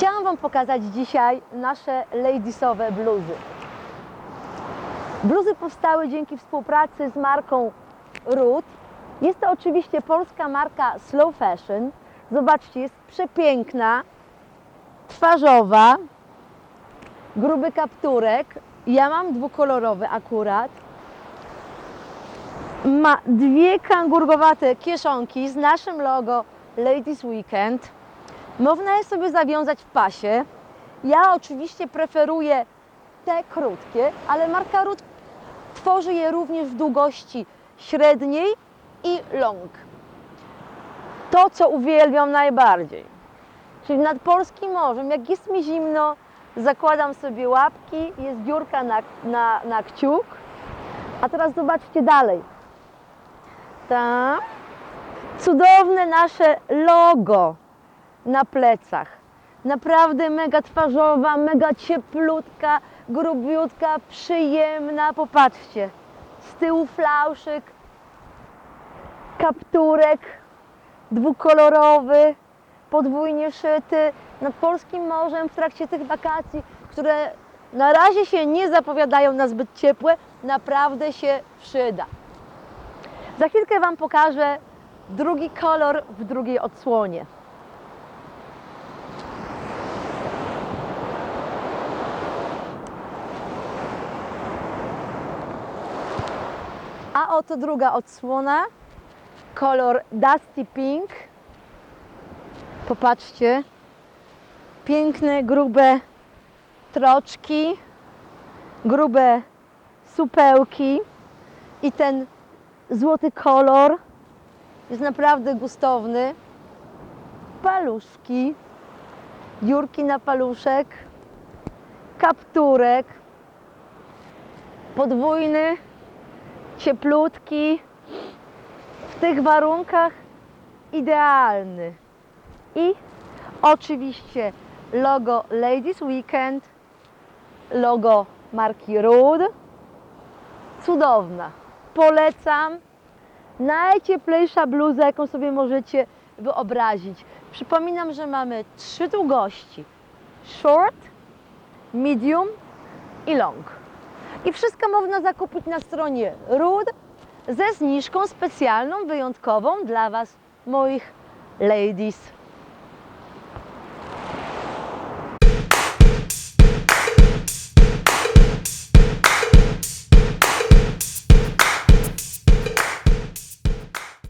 Chciałam Wam pokazać dzisiaj nasze ladiesowe bluzy. Bluzy powstały dzięki współpracy z marką Root. Jest to oczywiście polska marka Slow Fashion. Zobaczcie, jest przepiękna, twarzowa, gruby kapturek. Ja mam dwukolorowy akurat. Ma dwie kangurgowate kieszonki z naszym logo Ladies Weekend. Można je sobie zawiązać w pasie. Ja oczywiście preferuję te krótkie, ale marka Root tworzy je również w długości średniej i long. To, co uwielbiam najbardziej. Czyli nad polskim morzem, jak jest mi zimno, zakładam sobie łapki, jest dziurka na, na, na kciuk. A teraz zobaczcie dalej. Tak. Cudowne nasze logo na plecach. Naprawdę mega twarzowa, mega cieplutka, grubiutka, przyjemna. Popatrzcie. Z tyłu flauszyk, kapturek dwukolorowy, podwójnie szyty nad polskim morzem w trakcie tych wakacji, które na razie się nie zapowiadają na zbyt ciepłe, naprawdę się przyda. Za chwilkę Wam pokażę drugi kolor w drugiej odsłonie. Oto druga odsłona, kolor Dusty Pink. Popatrzcie, piękne, grube troczki, grube supełki i ten złoty kolor jest naprawdę gustowny. Paluszki, dziurki na paluszek, kapturek, podwójny, cieplutki, w tych warunkach idealny. I oczywiście logo Ladies Weekend, logo marki Rude. Cudowna. Polecam. Najcieplejsza bluza, jaką sobie możecie wyobrazić. Przypominam, że mamy trzy długości: short, medium i long. I wszystko można zakupić na stronie Rude ze zniżką specjalną, wyjątkową dla Was, moich ladies.